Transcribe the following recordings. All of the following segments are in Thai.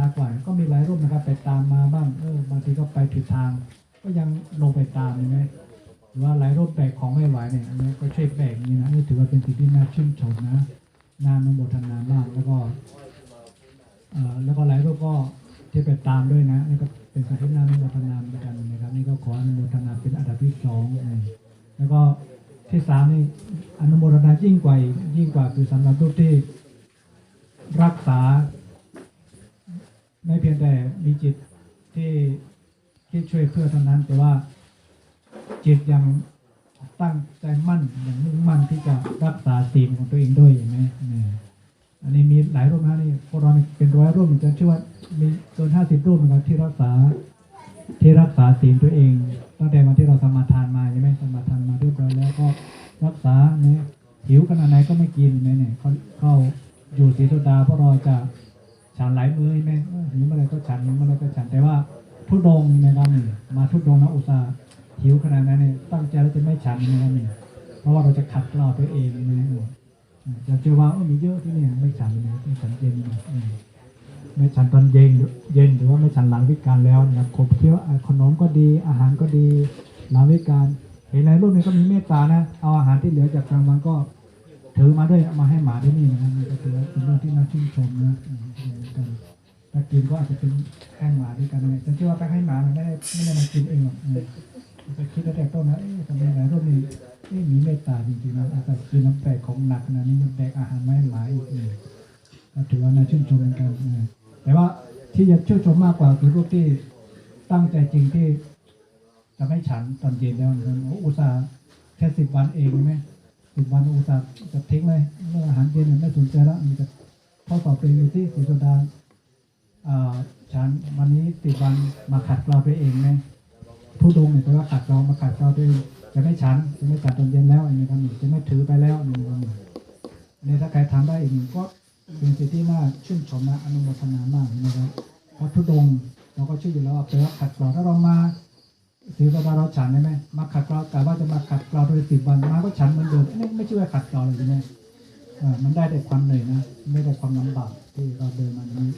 ช้ากว่า ก็มีหลายรูปนะครับไปตามมาบ้างเออบางทีก็ไปผิดทาง ก็ยังลงไปตามใช่ไหมหรือว่าหลายรูปแบกของไม่ไหวเนี่ยอันนี้ก็ช่วยแบกนี่นะนี่ถือว่าเป็นสิ่งที่น่าชื่นชมนะน่าอนุโมทนามากแล้วก็เอ่อแล้วก็หลายรูปก็ที่ไปตามด้วยนะนี่ก็เป็นสิ่งที่น่าอนโมทนาเหมือนกันนะครับนี่ก็ขออนุโมทนาเป็นอันดับที่สองแล้วก็ที่สามนี่อนุโมทนายิ่งกว่ายิ่งกว่าคือสำหรับรูปที่รักษา ไม่เพียงแต่มีจิตที่ที่ช่วยเพื่อเท่านั้น แต่ว่าจิตยังตั้งใจมั่นอย่างมุ่งมั่นที่จะรักษาศีลของตัวเองด้วยเห็นไหมนี่อันนี้มีหลายรูปนะนี่พวกเราเป็นร้อยรูปเหมือนกันชื่อว่ามีเกินห้าสิบรูปเหมือนกันที่รักษาที่รักษาศีลตัวเองตั้งแต่วันที่เราสมาทานมาใช่ไหมสมาทานมาเรียบร้อยแล้วก็รักษาเนี่ยหิวขนาดไหนก็ไม่กินเนี่ยเนี่เขาเข้าอยู่ศรีสุดาเพราะเราจะ ฉันหลายมือใช่ไหมเออหิวเมื่อไรก็ฉันหิวเมื่อไรก็ฉัน แต่ว่าทุดงค์นะครับนี่มาทุดงนะอุตส่าห์หิวขนาดนั้นเนี่ยตั้งใจแล้วจะไม่ฉันนะครับนี่เพราะว่าเราจะขัดเกลาตัวเองนะจะเจอว่าเออมีเยอะที่นี่ไม่ฉันเลยไม่ฉันเย็นไม่ฉันตอนเย็นเย็นหรือว่าไม่ฉันหลังวิการแล้วนะครับขบเคี้ยวขนมก็ดี อาหารก็ดีหลังวิการเห็นในรูปนี้ก็มีเมตตานะ เอาอาหารที่เหลือจากกลางวันก็ ถือมาด้วยมาให้หมาที่นี่นะครับนี่ก็ถือว่าเป็นเรื่องที่น่าชื่นชมนะกันถ้ากินก็อาจจะเป็นให้หมาด้วยกันนะฉันเชื่อว่าไปให้หมามันไม่ได้ไม่ได้มากินเองหรอกอืมไปคิดตั้งแต่ต้นนะเอ๊ะทำไมหลายรูปนี้นี่มีเมตตาจริงๆนะอาจจะคือน้ำแตกของหนักนาดนี้ยังแตกอาหารไม่หมาอีกเนี่ยก็ถือว่าน่าชื่นชมเหมือนกันนะแต่ว่าที่จะชื่นชมมากกว่าคือรูปที่ตั้งใจจริงที่จะไม่ฉันตอนเย็นแล้วนะครับโอ้อุตส่าห์แค่สิบวันเองใช่ไหม สิบวันอุตส่าห์จะทิ้งเลยเรื่องอาหารเย็นไม่สนใจแล้วมันจะข้อสอบเป็นอยู่ที่สีโซดาอ่าฉันวันนี้สิบวันมาขัดเกลาตัวเองไหมทุดงเนี่ยแปลว่าขัดเรามาขัดเราด้วยจะไม่ฉันจะไม่จัดตอนเย็นแล้วอันนี้ครับจะไม่ถือไปแล้วอันนี้ครับนี่ถ้าใครทำได้อีกก็เป็นสิ่งที่น่าชื่นชมนะอนุโมทนามากนะครับเพราะทุดงเราก็ชื่ออยู่แล้วว่าแปลว่าขัดเราถ้าเรามา ถือว่าเราฉันได้ไหมมาขัดเราแต่ว่าจะมาขัดเราโดยสิบวันมาก็ฉันเหมือนเดิมไม่ไม่ช่ว่าขัดเราเลยใช่ไหมมันได้แต่ความเหนื่อยนะไม่ได้ความลำบากที่เราเดินมานี้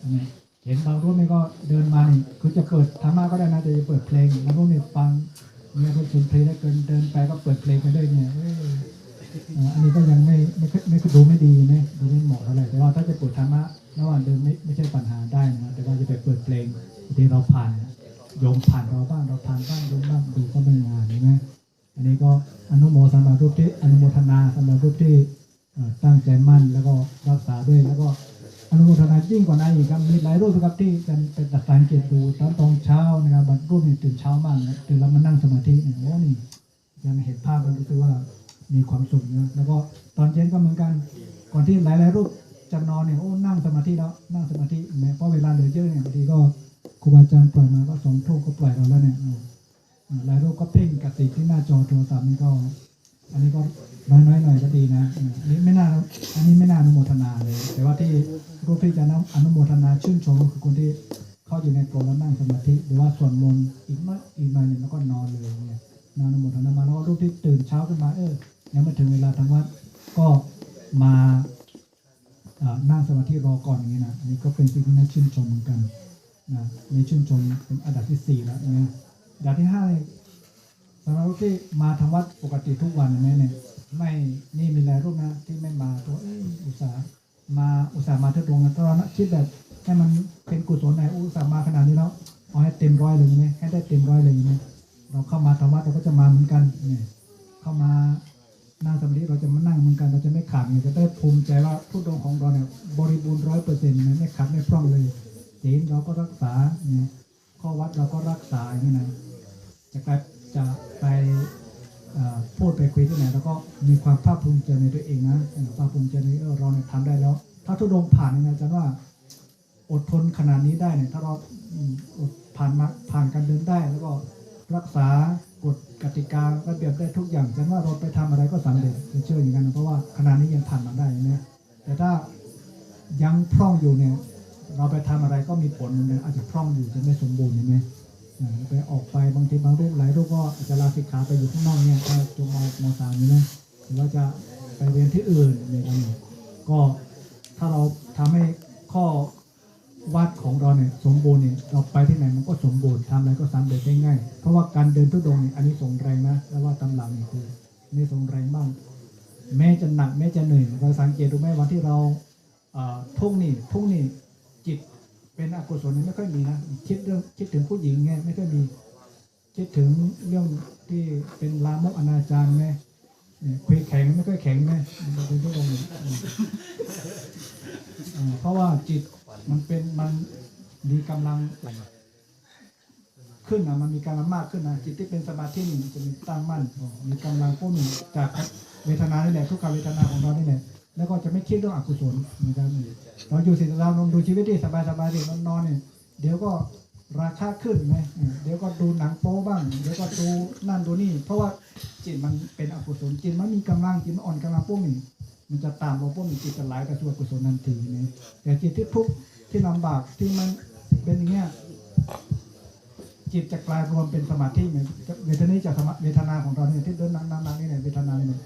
อันนี้เห็นบางรูปนี่ก็เดินมานี่คือจะเปิดธรรมะก็ได้นะแต่จะเปิดเพลงบางรูปนี่ฟังเนี่ยคนสุนทรีแล้วเกินเดินไปก็เปิดเพลงไปด้วยเนี่ยอันนี้ก็ยังไม่ไม่ค่อไม่ค่อดูไม่ดีนะดูไม่เหมาะเท่าไหร่แต่ว่าถ้าจะเปิดธรรมะระหว่างเดินไม่ไม่ใช่ปัญหาได้นะแต่ว่าจะไปเปิดเพลงบางทีเราผ่าน โยมผ่านเราบ้างเราผ่านบ้างโยมบ้างดูก็ไม่งานใช่ไหมอันนี้ก็อนุโมสำหรับรูปที่อนุโมทนาสำหรับรูปที่ตั้งใจมั่นแล้วก็รักษาด้วยแล้วก็อนุโมทนายิ่งกว่านั้นอีกครับมีหลายรูปนะครับที่เป็นเป็นตัดสังเกตดูตอนตอนเช้านะครับบางรูปนี่ตื่นเช้ามากนะตื่นแล้วมานั่งสมาธิเนี่ยโอ้นี่ยังเห็นภาพมันรู้สึกว่ามีความสุขนะแล้วก็ตอนเย็นก็เหมือนกัน ก่อนที่หลายๆรูปจะนอนเนี่ยโอ้นั่งสมาธิแล้วนั่งสมาธิเนี่ยเพราะเวลาเหลือเยอะเนี่ยบางทีก็ ครูบาอาจารย์ปล่อยมาก็สองทุ่มก็ปล่อยเราแล้วเนี่ยหลายรูปก็เพ่งกติที่หน้าจอโทรศัพท์นี่ก็ อันนี้ก็น้อยๆหน่อยก็ดีนะนนี้ไม่น่าอันนี้ไม่น่าอนุโมทนาเลย แต่ว่าที่รูปที่จะนำอนุโมทนาชื่นชมก็คือคนที่เข้าอยู่ในกรแล้วนั่งสมาธิหรือว่าสวดมนต์อีกน้อยอีกหน่อยหนึ่งแล้วก็นอนเลยเนี่ยนาอนุโมทนามาแล้วก็รูปที่ตื่นเช้าขึ้นมาเออยังไม่ถึงเวลาทางวัดก็มานั่งสมาธิรอก่อนอย่างนี้นะอันนี้ก็เป็นสิ่งที่น่าชื่นชมเหมือนกัน นะมีชื่นชมเป็นอันดับที่สี่แล้วนะอันดับที่ห้าเนี่ยสำหรับที่มาทำวัดปกติทุกวันไหมเนี่ยไม่นี่มีหลายรูปนะที่ไม่มาตัวเอยอุตส่าห์มาอุตส่าห์มาทุกดวงนะตอนนั้นคิดแบบให้มันเป็นกุศลไหนอุตส่าห์มาขนาดนี้แล้วเอาให้เต็มร้อยเลยไหมให้ได้เต็มร้อยเลยไหมเราเข้ามาทำวัดเราก็จะมาเหมือนกันเนี่ยเข้ามานั่งสมาธิเราจะมานั่งเหมือนกันเราจะไม่ขาดเนี่ยจะได้ภูมิใจว่าทุกดวงของเราเนี่ยบริบูรณ์ร้อยเปอร์เซ็นต์ไม่ขาดไม่พร่องเลย ศีลเราก็รักษาเนี่ยข้อวัดเราก็รักษาอย่างนี้นะจะกลายจะไปพูดไปคุยที่ไหนแล้วก็มีความภาคภูมิใจในตัวเองนะภาคภูมิใจในเราเนี่ยทำได้แล้ว ถ้าทุดงผ่านเนี่ยนะอาจารย์ว่าอดทนขนาดนี้ได้เนี่ยถ้าเราอดผ่านมาผ่านการเดินได้ แล้วก็รักษากฎกติการะเบียบได้ทุกอย่างฉันว่าเราไปทำอะไรก็สำเร็จจะเชื่ออย่างนั้นเพราะว่าขนาดนี้ยังผ่านมาได้นะแต่ถ้ายังพร่องอยู่เนี่ย เราไปทำอะไรก็มีผลนี่ยอาจจะพร่องอยู่จะไม่สมบูรณ์ใช่ไหมไปออกไปบางทีบางรูปหลายรูปก็อาจจะลาสิกขาไปอยู่ข้างนอกเนี่ยถ้าจบมมสามนี่นะหรือว่าจะไปเรียนที่อื่นเนี่ยครับก็ถ้าเราทำให้ข้อวัดของเราเนี่ยสมบูรณ์เนี่ยเราไปที่ไหนมันก็สมบูรณ์ทำอะไรก็สำเร็จได้ง่าย เพราะว่าการเดินทุดงเนี่ยอันนี้ส่งแรงนะแล้วว่าตำหลังนี่คือนี่ส่งแรงมากแม้จะหนักแม้จะเหนื่อยเราสังเกตดูไหมวันที่เราทุ่งนี่ทุ่งนี่ จิตเป็นอกุศลนี่ไม่ค่อยมีนะคิดเรื่องคิดถึงผู้หญิงไงไม่ค่อยมี คิดถึงเรื่องที่เป็นลามกอนาจารไงเนี่ยคุยแข็งไม่ค่อยแข็งไงมันเป็นทุกองเนี่ยอืมอ่าเพราะว่าจิตมันเป็นมันมีกำลังขึ้นนะมันมีกำลังมากขึ้นนะจิตที่เป็นสมาธินี่มันจะมีตั้งมั่นมีกำลังพุ่งจากเวทนานี่แหละทุกขเวทนาของเรานี่แหละ แล้วก็จะไม่คิดเรื่องอกุศลนะครับเราอยู่สิ่งเราลองดูชีวิตที่สบายสบายๆดินอนนอนเนี่ยเดี๋ยวก็ราคาขึ้นไหมเดี๋ยวก็ดูหนังโป๊บ้าง เดี๋ยวก็ดูนั่นดูนี่ เพราะว่าจิตมันเป็นอกุศลจิตมันมีกำลังจิตมันอ่อนกำลังพวกนี้มันจะตามเราพวกนี้จิตจะไหลไปสู่อกุศลทันทีนะแต่จิตที่ทุกข์ที่ลำบากที่มันเป็นอย่างเงี้ยจิตจะกลายรวมเป็นสมาธิเนี่ยเวทนาจากสมาเวทนาของเราเนี่ยที่เดินนั่งนั่งนั่งนี่เนี่ยเวทนาเนี่ย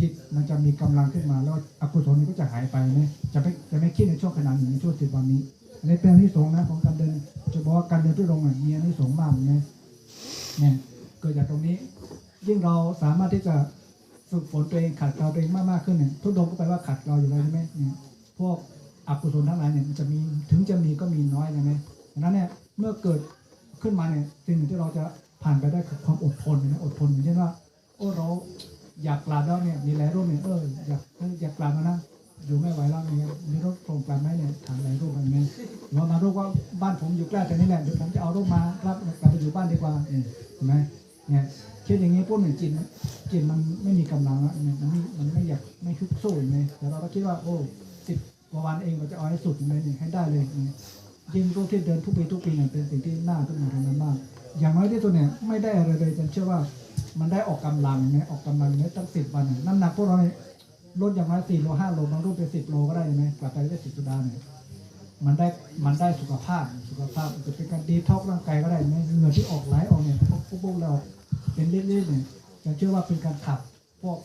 จิตมันจะมีกำลังขึ้นมา แล้วอกุศลนี้ก็จะหายไปนะจะไม่จะไม่คิดในช่วงขณะนี้ในช่วงสิบวันนี้อันนี้เป็นที่สองนะของการเดิน จะบอกว่าการเดินทุดงค์อะมีอันที่สงมากนะเนี่ยเกิดจากตรงนี้ ยิ่งเราสามารถที่จะฝึกฝนตัวเองขัดเกลาตัวเองมากมากขึ้นเนี่ยทุดงก็แปลว่าขัดเกลาอยู่แล้วใช่ไหมเนี่ยพวกอกุศลทั้งหลายเนี่ยมันจะมีถึงจะมีก็มีน้อยใช่ไหมดังนั้นเนี่ยเมื่อเกิดขึ้นมาเนี่ยสิ่งหนึ่งที่เราจะผ่านไปได้คือความอดทนนะอดทนอย่างเช่นว่าโอ้เรา อยากกลับแล้วเนี่ยมีหลายรูปเนี่ยเอออยากอออยากกลับแล้วนะอยู่ไม่ไหวแล้วเนี่ยมีรถโครงการไหมเนี่ยถามหลายรูปอะไรเงี้ยหรือว่ามารูปว่าบ้านผมอยู่ใกล้แต่นี่แหละเดี๋ยวผมจะเอารูปมารับกลับไปอยู่บ้านดีกว่าเห็นไหมเนี่ยคิดอย่างนี้พวกหนึ่งจิตจิตมันไม่มีกำลังแล้วเนี่ยมันไม่มันไม่อยากไม่คึกสู้เงี้ยแต่เราก็คิดว่าโอ้สิบกว่าวันเองเราจะเอาให้สุดเลยให้ได้เลยเนี่ยยิ่งรูปที่เดินทุกปีทุกปีเนี่ยเป็นสิ่งที่น่าทึ่งมาทำนั้นมากอย่างน้อยที่สุดเนี่ยไม่ได้อะไรเลยฉันเชื่อว่า มันได้ออกกำลังเนี่ยออกกำลังเนี่ยตั้งสิบวันน้ำหนักพวกเราเนี่ยลดอย่างน้อยสี่โลห้าโลบางรูปเป็นสิบโลก็ได้ไหมกลับไปได้สิบสุดาเนี่ยมันได้มันได้สุขภาพสุขภาพจะเป็นการดีท็อกร่างกายก็ได้ไหมเหงื่อที่ออกไหลออกเนี่ยพวกพวกเราเป็นเรื่อยๆเนี่ยฉันเชื่อว่าเป็นการขับพวก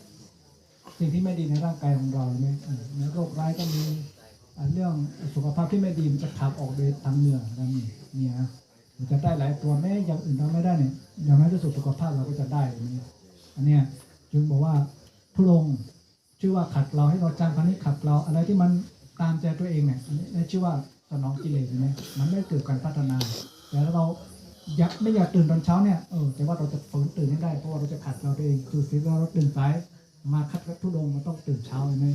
สิ่งที่ไม่ดีในร่างกายของเราเนี่ยอืมเนี่ยโรคร้ายก็มีเรื่องสุขภาพที่ไม่ดีมันจะขับออกโดยทางเหงื่อนั่นนี่เนี่ยนะมันจะได้หลายตัวแม้อย่างอื่นเราไม่ได้เนี่ย อย่างน้อยที่สุดสุขภาพเราก็จะได้อย่างนี้อันเนี้ยจึงบอกว่าทุลงค์ชื่อว่าขัดเราให้เราจำคำนี้ขัดเราอะไรที่มันตามใจตัวเองเนี่ยอันนี้ชื่อว่าสนองกิเลสใช่ไหมมันไม่เกิดการพัฒนา แต่เราอยากไม่อยากตื่นตอนเช้าเนี่ยเออแต่ว่าเราจะฝืนตื่นได้เพราะว่าเราจะขัดเราตัวเองคือสิเราตื่นสายมาคัดทุลงค์มันต้องตื่นเช้าใช่ไหม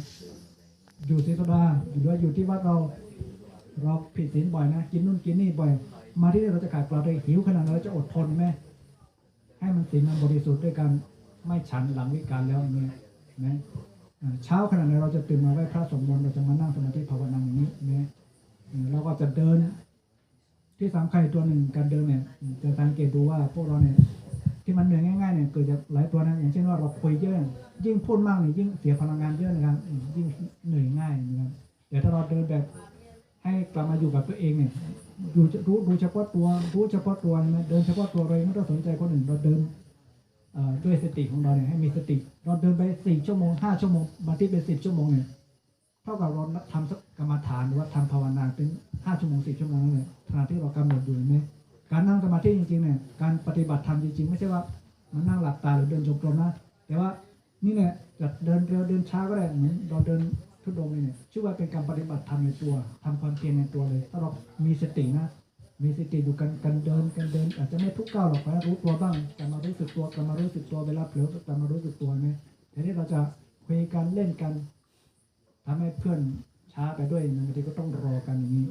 อยู่ที่สดาอยู่ด้วยอยู่ที่วัดเราเราผิดศีลบ่อยนะ กินนู่นกินนี่บ่อย มาที่นี่เราจะขาดปลาเลยหิวขนาดนั้นเราจะอดทนไหม ให้มันศีลมันบริสุทธิ์ด้วยกันไม่ฉันหลังวิการแล้วอย่างนี้นะเช้าขนาดไหนเราจะตื่นมาไหว้พระสวดมนต์เราจะมานั่งสมาธิภาวนาอย่างนี้นะเราก็จะเดิน ที่สำคัญตัวหนึ่งการเดินเนี่ยจะสังเกตดูว่าพวกเราเนี่ยที่มันเหนื่อยง่ายๆเนี่ยเกิดจากหลายตัวนะอย่างเช่นว่าเราคุยเยอะยิ่งพูดมากเนี่ยยิ่งเสียพลังงานเยอะนะครับยิ่งเหนื่อยง่ายนะครับแต่ถ้าเราเดินแบบ ให้กลับมาอยู่กับตัวเองเนี่ยอยู่รู้ดูเฉพาะตัวรู้เฉพาะตัวนะเดินเฉพาะตัวเราเองไม่ต้องสนใจคนอื่นเราเดินด้วยสติของเราเนี่ยให้มีสติ เราเดินไปสี่ชั่วโมงห้าชั่วโมงบางทีเป็นสิบชั่วโมงเนี่ยเท่ากับเราทำกรรมฐานหรือว่าทำภาวนาเป็นห้าชั่วโมงสิบชั่วโมงเนั่ยขณะที่เรากำหนดอยู่ไหมการนั่งสมาธิจริงๆเนี่ยการปฏิบัติธรรมจริงๆ ไม่ใช่ว่ามันนั่งหลับตาหรือเดินจงกรมนะแต่ว่านี่เนี่ยจะเดินเร็วเดินช้าก็ได้เหมือนเราเดิน ทุดงค์เนี่ยชื่อว่าเป็นการปฏิบัติธรรมในตัวทำความเพียรในตัวเลย ถ้าเรามีสตินะ มีสติดูกันกันเดินกันเดิน อาจจะไม่ทุกก้าวหรอกนะรู้ตัวบ้างแต่มารู้สึกตัวแต่มารู้สึกตัวเวลาเผลอแต่มารู้สึกตัวไหมแต่ที่เราจะคุยกันเล่นกันทำให้เพื่อนช้าไปด้วยบางทีก็ต้องรอกันอย่างนี้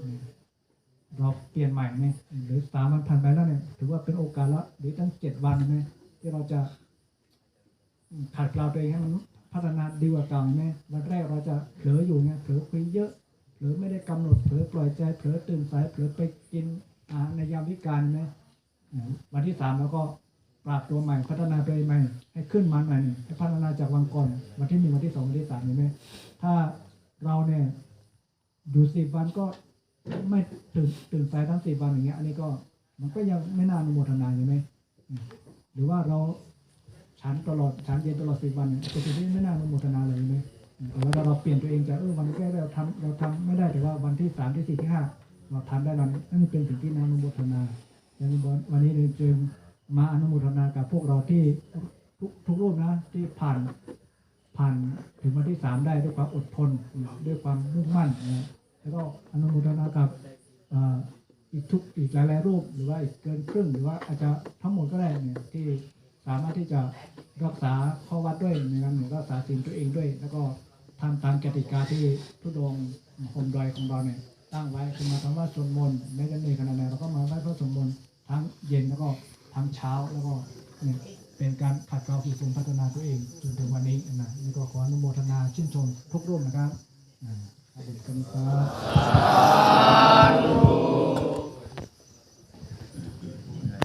เราเปลี่ยนใหม่ไหมหรือสามวันผ่านไปแล้วเนี่ยถือว่าเป็นโอกาสละหรือตั้งเจ็ดวันไหมที่เราจะขัดเกลาตัวเองให้มัน พัฒนาดีกว่าเก่าไหมวันแรกเราจะเผลออยู่ไงเผลอคุยเยอะเผลอไม่ได้กำหนดเผลอปล่อยใจเผลอตื่นสายเผลอไปกินอาหารในยามวิกาลไหมวันที่สามเราก็ปรับตัวใหม่พัฒนาตัวเองใหม่ ให้ขึ้นมาใหม่ให้พัฒนาจากวันก่อน วันที่หนึ่งวันที่สองวันที่สามเห็นไหมถ้าเราเนี่ยอยู่สิบวันก็ไม่ตื่นตื่นสายทั้งสี่วันอย่างเงี้ย อันนี้ก็มันก็ยังไม่น่าอนุโมทนาใช่ไหมหรือว่าเรา ฉันตลอดฉันเย็นตลอดสี่วันเนี่ยเป็นสิ่งที่ไม่น่าอนุโมทนาเลยใช่ไหมแต่ว่าถ้าเราเปลี่ยนตัวเองจากเออวันแรกเราทำเราทำไม่ได้แต่ว่าวันที่สามที่สี่ที่ห้าเราทำได้เราอันนี้เป็นสิ่งที่น่าอนุโมทนาอย่างวันนี้เลยจึงมาอนุโมทนากับพวกเราที่ทุกทุกรูปนะที่ผ่านผ่านถึงวันที่สามได้ด้วยความอดทนด้วยความมุ่งมั่นนะแล้วก็อนุโมทนากับอีกทุกอีกหลายๆรูปหรือว่าอีกเกินครึ่งหรือว่าอาจจะทั้งหมดก็ได้เนี่ยที่ สามารถที่จะรักษาข้อวัดด้วยนะครับหรือรักษาสิ่งตัวเองด้วย แล้วก็ทำตามกติกาที่ทุดงค์โฮมดอยของเราเนี่ยตั้งไว้คือมาทำว่าสวดมนต์แม้จะเหนื่อยขนาดไหนเราก็มาไหว้พระสวดมนต์ทั้งเย็นแล้วก็ทั้งเช้าแล้วก็เนี่ยเป็นการขัดเกลาฝึกฝนพัฒนาตัวเองจนถึงวันนี้นะนี่ก็ขออนุโมทนาชื่นชมทุกรูปนะครับอ่าขอบคุณครับ